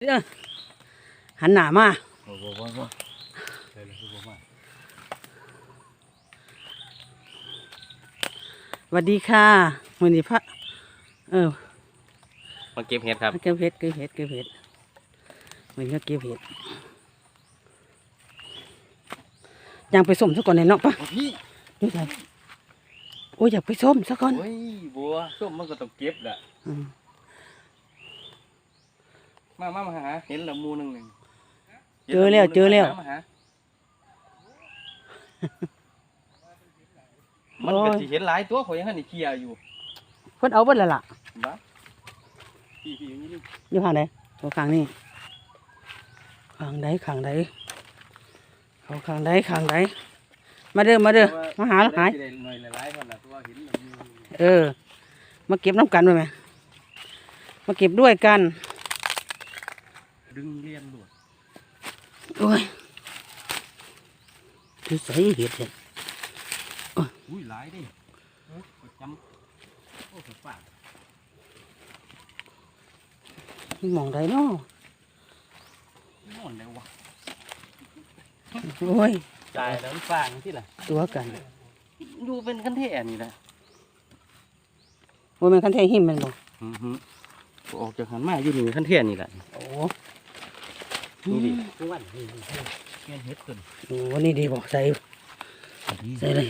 เด้อหันหน้ามาบ่บ่บ่บ่ใช่เลยคือบ่มาสวัสดีค่ะวันนี้พระเออมาเก็บเห็ดครับ เก็บเห็ด เก็บเห็ด เก็บเห็ดวันนี้ก็เก็บเห็ดยังไปส้มซะก่อนในเนาะปะพี่นี่ไงโอ้ยอยากไปส้มซะก่อน โอ้ยบัวส้มมันก็ต้องเก็บแหละอื มมามามาหา เห็นละมูหนึงหนึ่งเจอแล้วเจอแล้ว มาหามันก็สิเห็นหลายตัวข่อยยังหันนี่เคลียร์อยู่เพิ่นเอาเบิดแล้วล่ะบ้าพี่พี่อย่างนี้นี่อยู่ข้างไหนตัวข้างนี้ข้างใดข้างใดเขาข้างใดข้างใดมาเด้อมาเด้อมาหาหายได้หน่อยหลายๆคนน่ะตัวเห็นละมูเออ มาเก็บน้ำกันไว้ไหมมาเก็บด้วยกัน ดึงเลียนหลวดโอ้ยคือใส่เห็ดเนี่ยอุ้ยหลายดิเอ้ยข่อยจำโอ้ข่อยฝากมองได้เนาะนอนแล้ววะโอ้ยจ่ายแล้วมันฝางที่ล่ะ ตัวกันอยู่เป็นกันแท้นี่แหละโอ้ยมันคันเทหิมแมันบอกอือฮึออกจากหันมาอยู่นี่ขั้นเทียนนี่แหละโอ้ นี่ดิทุกวันนี่นี่เทียนเฮ็ดขึ้นโหนี่ดีบอกใส่ใส่เลย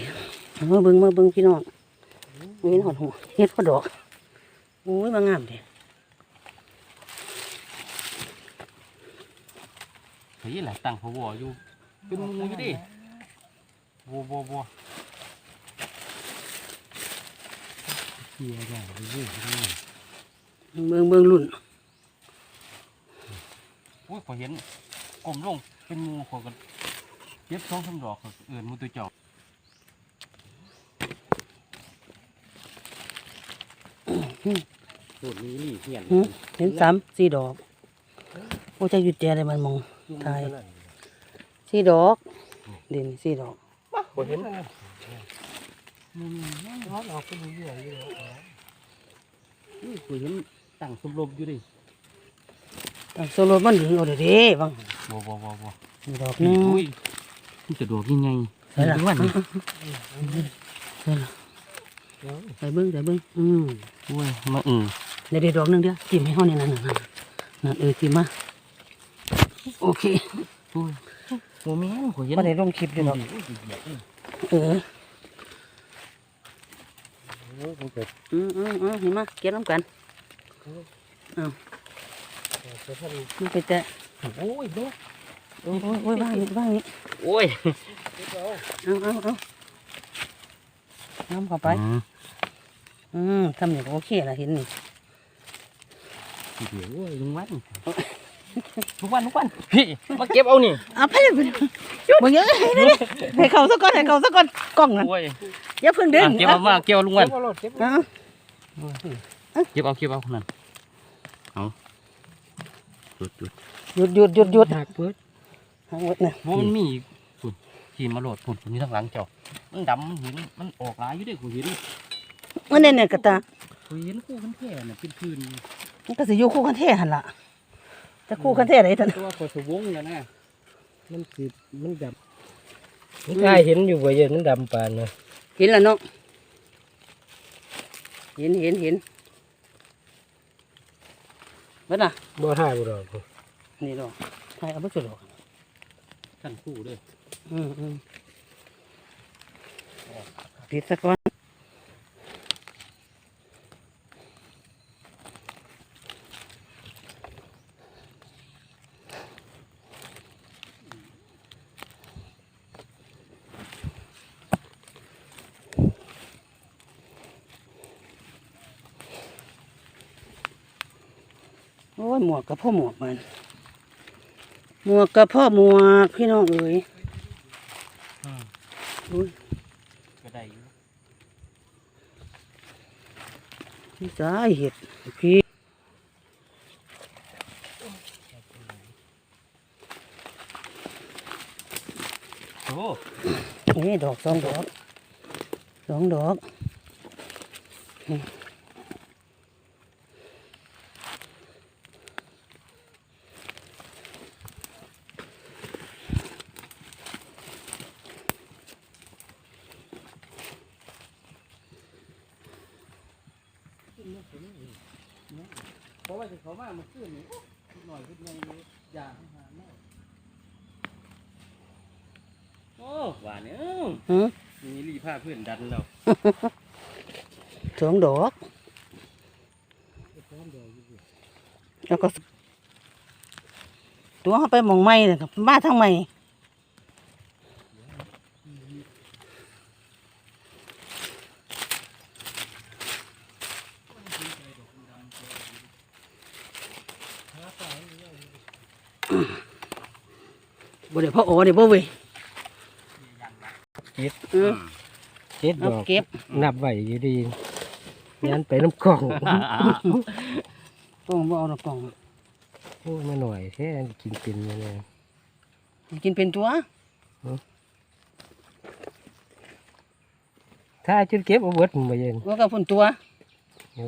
เอามาเบิ้งมาเบิ้งพี่น้องมีเห็นหอดหัวเห็ดหอดดอกโอ้ยมางามเด้เฮ้ยแหละตั้งพะวออยู่เป็นหมูอยู่ดิบัวบัวบัวเทียใหญ่เลยเว้ยเบิ้งเบิ้งรุ่นโอ้ยพอเห็นกลมลงเป็นหมูเขอกันเย็บสองสามดอกเขาเอื่นหมูตัวเจ้าโหดนี้นี่เทียนหึเห็นสามสี่ดอกโอ้จะหยุดแจอะไรมันมองทายสี่ดอกเด่นสี่ดอกพอเห็นร้อนออกเป็นเยื่ออยู่อุ้ยพอเห็นตั้งสมรบอยู่ดิตั้ง โซโลมันอยู่เดี๋ยวเด้บังบัวบัวบัวบัวนี่ดอกหนึงอุ้ยมันจะดอกยังไงใส่ละดูวันนี้ใส่ละใส่เบิ้งใส่เบิ้งอืมโอ้ยมาอืมเดี๋ยวเดี๋ยวดอกหนึงเดี๋ยวจิ้มให้ห้องนี่นั่นนั่นนั่นนั่นเออจิ้มมาโอเคโอ้ยโมแม่นขอยเห็นพอได้ลงคลิปอยู่ดอกอุ้ยเหยียบนี่เออโอ้ยมันเกิดอืมอืมอืมเห็นมาเก็บน้ำกันเอา มันไปแต่โอ้ยเนาะโอ้ยโอ้ยโอ้ยบ้างนี่บ้างนี่โอ้ยเอาเอาเอาน้ำเข้าไป อืมทำอย่างโอเคละเห็นนี่เดี๋ยวโอ้ยลุงวันลุงวันลุงวันพี่มาเก็บเอานี่เอาไปเลยไปเลยมึงเยอะให้เลยให้เขาสักก้อนให้เขาสักก้อนกล้องนั่นโอ้ยอย่าเพิ่งดึงอะเก็บเอามาเก็บเอาลุงวันเอาเก็บเอาเก็บเอานั่นเอา หยุดหยุดหยุดหยุดหยุดหยุดหักเพิดหักหมดนะว่ามันมีอีกฝุ่นขี่มาโหลดฝุ่นฝุ่นอยู่ทางหลังเจ้ามันดำมันเห็นมันออกหลายอยู่เด้กูเห็นมันเนี่ยเนี่ยกระตากูเห็นคู่กันแค่น่ะเป็นคืนมันก็สิอยู่คู่กันแท้หันละจะคู่กันแท้ไหนท่านตัวคอยสวงแล้วนะมันสิมันดำมันกล้าเห็นอยู่ว่าเย็นมันดำปานนะเห็นแล้วเนาะเห็นเห็นเห็น เบิดน่ะบ่ท่าบ่ดอกนี่ดอกใช่เอาไปสุดดอกขั้นคู่เด้ออืมอืมปิดซะก่อน วกกับพ่อหมวกมัน หมวกกับพ่อหมวกพี่น้องเอ๋ยอุ้ยก็ได้อยู่พี่สายเห็ดพี่โอ้นี่ดอกสองดอกสองดอกนี่ ว่าจะเขามาเมื่อคืนนี่โอ้หน่อยขึ้นไงเลยอย่าให้หาแม่โอ้หวานเนี่ยหือ มีรีผ้าเพื่อนดันเราสองดอกแล้วก็ตัวเขาไปหมองไม้เลยครับมาทางไม้ บ่ได้พ่อโอเดี๋ยวบ่เว้ยเจ็ดเออเจ็ดดเอาอกเก็บนับไว้อยู่ดียันไปน้ำกล่องต้องบ่เอาดอกกล่องโอ้มาหน่อยแค่กินเป็นมาเนี่ย กินเป็นตัวถ้าจุดเก็บเอาเบิดมันมาเย็นว่ากับพุ่นตัวโอ้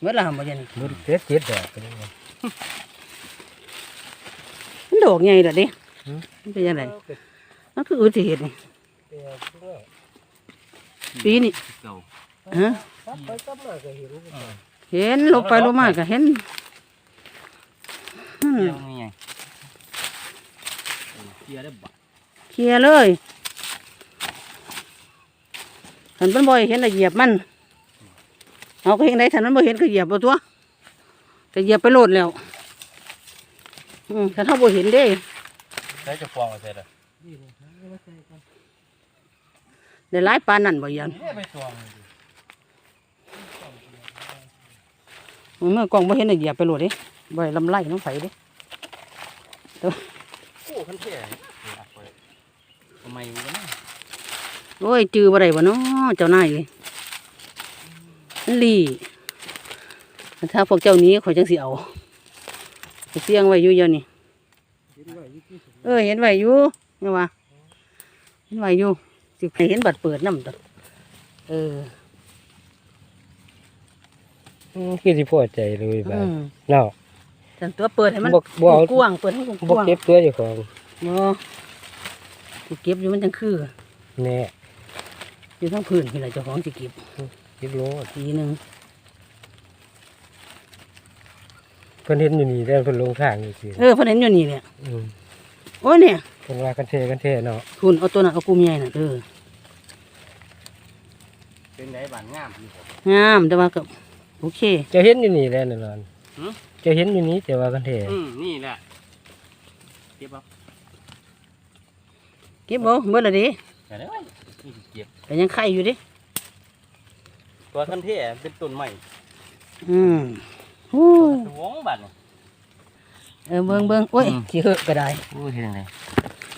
เมื่อละหำบ่ยันเบิดเจ็ดเจ็ดดอกไปเลย มันดอกใหญ่ล่ะเด้หือมันเป็นยังไงมันคืออุบัติเหตุนี่ปีนี้เก่าฮะครับไปกลับมาก็เห็นเห็นลงไปลงมาก็เห็นอืมเกี่ยวนี่ไงเกี่ยวได้บักเคลียร์เลยฉันเป็นบ่อยเห็นแต่เหยียบมันเอาก็เห็นได้ฉันมันบ่เห็นก็เหยียบเอาตัวก็เหยียบไปโลดแล้ว อืมฉันเท่าบ่เห็นเด้ใช้จะฟองเอาเสร็จแล้วได้หลายปานนั่นบ่ยันนี่ไปตวงเลยดิเมื่อกล้องบ่เห็นได้เหยียบไปโลดเด้บ่ได้ลำไรน้องไผเด้โอ้คันเท่ทำไมมันก็น่าโอ้ยจือบ่ได้บ่เนาะเจ้านายเอ้ยมันลีถ้าพวกเจ้าหนี้ข่อยจังสิเอาไป เสียงไว้อยู่เดี๋ยวนี้เออเห็นไว้อยู่เนี่ยว่าเห็นไว้อยู่สิให้เห็นบัตรเปิดนำตัวเอออืมคือสิพอใจเลยบ้าอืนมเนาะจันตัวเปิดให้มันบ่บ่เอากว้างเปิดให้มันกบ่ว้างเก็บตัวเจ้าของบ่สิเก็บอยู่มันจังคือแน่อยู่ทั้งพื้นพี่ล่ะเจ้าของสิเก็บเก็บโลดทีหนึง เพิ่นเห็นอยู่นี่แล้วเพิ่นลงทางอยู่สิเออเพิ่นเห็นอยู่นี่เนี่ยอืมโอ้ยเนี่ยเพิ่นว่ากันเทกันเทเนาะคุณเอาตัวนั้นเอากุมใหญ่น่ะเออเป็นไงบ้านงามอยู่ผมงามแต่ว่าก็โอเคเจะเห็นอยู่นี่แหล้วนั่นล่ะหือเจะเห็นอยู่นี่แต่ว่ากันเทอืมนี่แหละเก็บเอาเก็บบ่เมื่อละเดิอย่าได้ไว้นี่สิเก็บแต่ยังไข่อยู่เดิตัวคันเท่เป็นต้นใหม่อืมโอ้ยสวงบ้านนี่เออเบิ่งเบิ่งโอ้ยอืมขี้เหอะก็ได้โอ้ยเห็นไง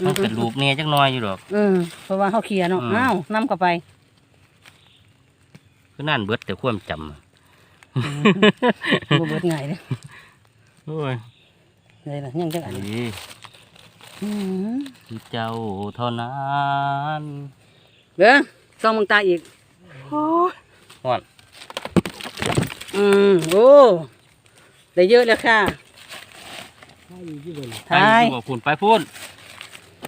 มันเป็นรูปเนี่ยจักหน้อยอยู่ดอกเออเพราะว่าเขาเคลียร์เนาะอืมอ้าวนํเข้าไปคือนั่นเบิดแต่ความจำบ่เบิดง่ายเด้อโอ้ยเลยล่ะยังจังอัอันนนี้อืมคือเจ้าเท่านั้นเบิ่งส่องมึงตาอีกฮ้อนอืมโอ้ ได้เยอะแล้วค่ะไปทายอยู่กับคุณไปพูน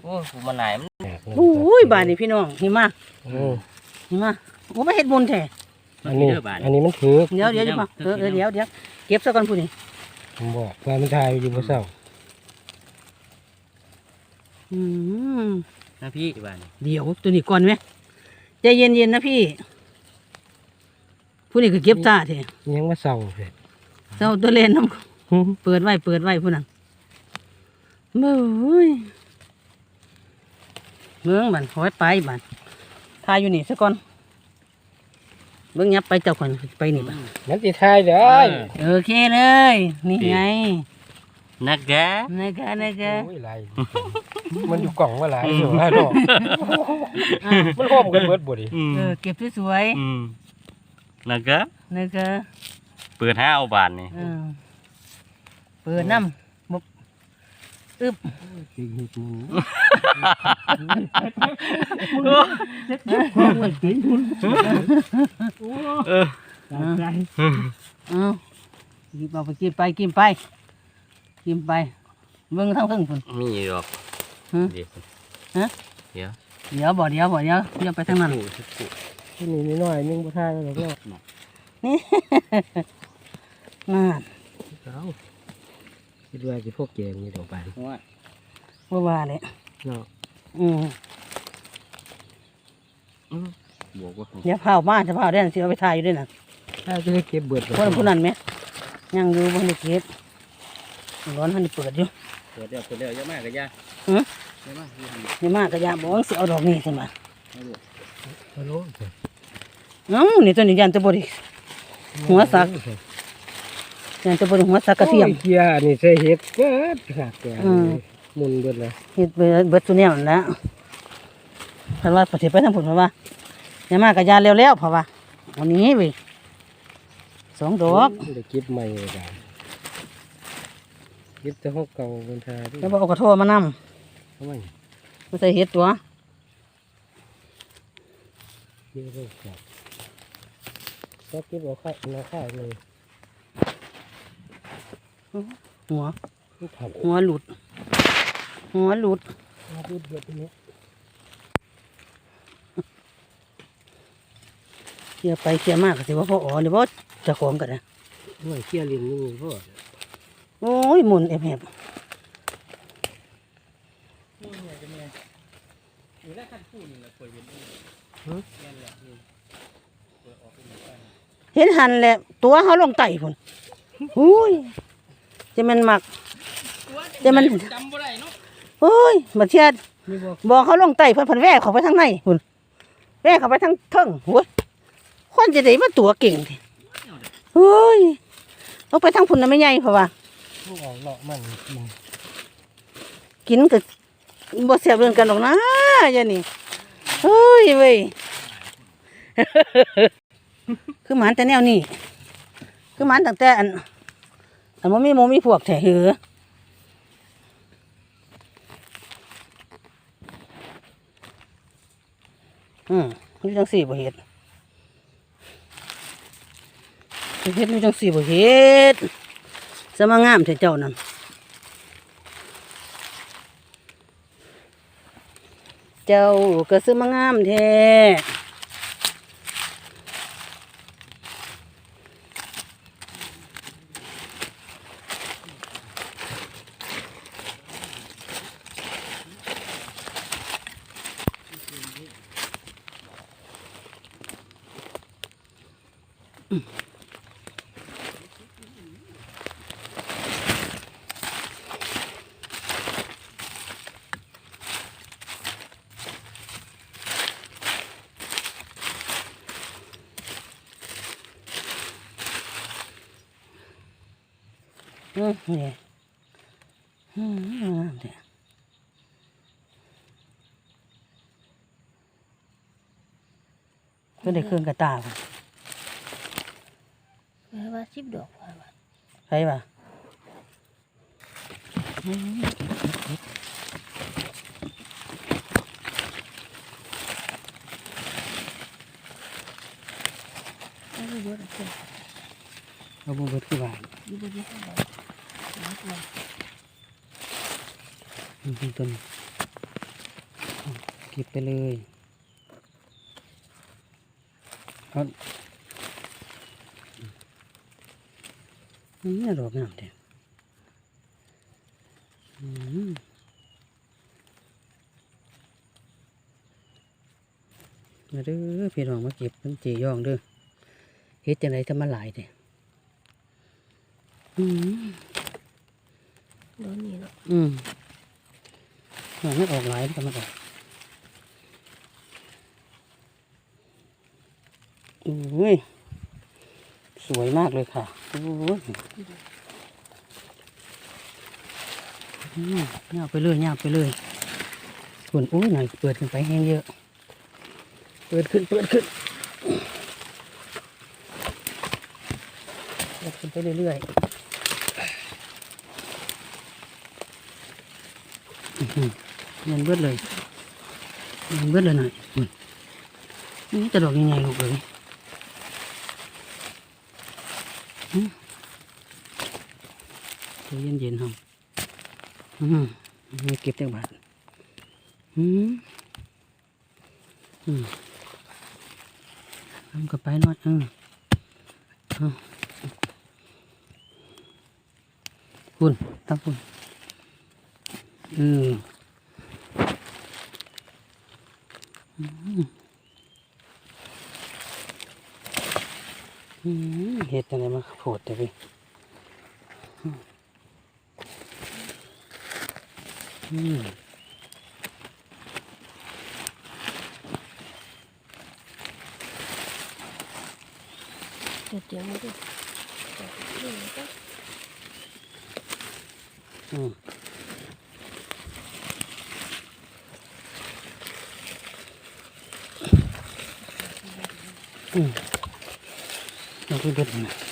โอ้ยกูมาไหนมันโอ้ยบาดนี้พี่น้องหิมะอืมหิมะโอ้ไม่เฮ็ดบุญแท้อันนี้เด้อบ้านอันนี้มันถือเดี๋ยวเดี๋ยวจะมาเออเออเดี๋ยวเดี๋ยวเก็บซะก่อนผู้นี้ผมบอกว่ามันทายอยู่บ่เศร้าอืมนะพี่บ้านเดี๋ยวตัวนี้ก่อนไหมใจเย็นๆนะพี่ผู้นี้ก็เก็บตาเถอะยังมาส่องเลย เจ้าตัวเล่นน้หึำเปิดไว้เปิดไว้ผู้นั้นเบ้ยเมืองบันหอยไปบันทายอยู่นี่ซะก่อนเบิ่งยับไปเจ้าคนไปนี่บันมันสิทายได้โอเคเลย นี่ไงนักแกนะคะนะคะโอ้ยไรมันอยู่กล่องว่าหลายอยู่ว่าดอกมันพร้อมกันเบิดบ่ดิอืมเออเก็บสวยอืมนักแกๆนะคะ เปิดห้าเอาบานนี่เออเปิดน้ำบกอึบเออเอาหยิบเอาไปกินไปกินไป กินไปเบิ่งทั้งเพิ่งพุ่น มีดอกฮะเดี๋ยวฮะ เดี๋ยวเดี๋ยวบ่เดี๋ยวบ่เดี๋ยวเดี๋ยวไปทางนั้นสักครู่นี่นิดหน่อยนึงบ่ทายแล้วเนาะ งานเอาคิดว่าสิพวกแกงนี่ดอกไปว่าว่าว่าเลยเนาะอืมบอกว่าเดี๋ยวเผามาจะเผาได้สิเอาไปทายอยู่ด้วยน่ะถ้าจะได้เก็บเบิดคนผู้นั้นไหมยังอยู่บนเก็บร้อนทันได้เปิดอยู่เปิดเดี๋ยวเปิดเดี๋ยวเยอะมากเลยย่าหือเยอะมากเยอะมากเดี๋ยวมากก็อยาบอกว่าสิเอาดอกนี้ขึ้นมาเอาลูกฮัลโหลเอ้านี่ตัวนี้ยันจะบริหัวสัก ยันจะบริหัวสักกระเทียมโอ้เกียร์นี่ใส่เห็ดเบิดค่ะแกอืมหมุนเบิดเลยเฮ็ดเบิดเบิดตัวเนี้ยนั่นแหล้วเพราะว่าประเทศไปทางผลเพราะว่าอย่ามากก็ยาเร็วๆเพราะว่าเอานี้ไปสองดอกได้เก็บใหม่เลยจ้ะเก็บแต่ห้องเก่าบนทาดิแล้วบ่เอากระโทษมานำทำไมมาใส่เห็ดตัวเก็บเลยจ้ะก็เก็บเอาข้าวนาข้าวเลย หัวไม่ทำหัวหลุด หัวหลุดมาพูดเบิดตรงนี้เคลียร์ไปเคลียร์มากก็สิว่าพ่ออ๋อหรือว่าเจะของกันนะด้วยเกียร์เรียนนี่พ่อโอ้ยหมุนแอบแบอยู่ได้ขั้นคู่นี่แหละเคยเห็นนั่นแหละนี่เปิดออกเป็นแบบนั้นเห็นหันแหละตัวเขาลงไต่พุ่นอุ้ย จะมันหมักแต่มัน จำบ่ได้เนาะโอ้ยมาเชียดนี่บอกบอกเขาลงไต่เพิ่นเพิ่นแว่เขาไปทางในพุ่นแว่เขาไปทางเทิงหัวคนจะได้มาตัวเก่งทีเฮ้ยเอาไปทางพุ่นน่ะไม่ใหญ่เพราะว่าพวกออกเลาะมันกินกินก็บ่เสียบเรื่องกันหรอกนะอย่านี่เฮ้ยเว้ย คือหมันแต่แนวนี้ คือหมันตั้งแต่อัน อันบ่มีหมูมีพวกแท้หืออืมนี่จังสี่บ่เฮ็ดเฮ็ดนี่จังสี่บ่เฮ็ดสมางามแท้เจ้านั่นเจ้าก็ซื้อมางามแท้ อืมนี่อืมงามแท้ก็ได้เครื่องกระตาบ่แม่ว่า สิบดอกว่าว่าไปป่ะเอาบุเบิดคือว่าอยู่บ่ได้ดอกนักว่าอืมต้นเก็บไปเลยเอานี่ดอกงามแท้อืมมาเด้อพี่น้องมาเก็บน้ำเจยองเด้อเฮ็ดจังไดถ้ามันหลายแท้อืม ดอกนี้เนาะอืมมันไม่ออกหลายแต่มันออกโอ้ยสวยมากเลยค่ะโอ้ยอืมเงาไปเลยเงาไปเลยส่วนอุ้ยหน่อยเปิดขึ้นไปแห้งเยอะ เปิดขึ้นเปิดขึ้นเปิดขึ้นไปเรื่อยๆ อื้อหือเงินเบิดเลยเงินเบิดเลยหน่อยอืมนี่จะดอกยังไงลูกเลยอืมตัวเย็นเย็นๆครับอืมนี่เก็บจากบาทอืมอืมทำกับไปหน่อยเออเอาคุณตั้งคุณ อืมเห็ดอะไรมาโผดแต่พี่อืมเดี๋ยวเดี๋ยวมาดูดี๋ยวก็อืม อืม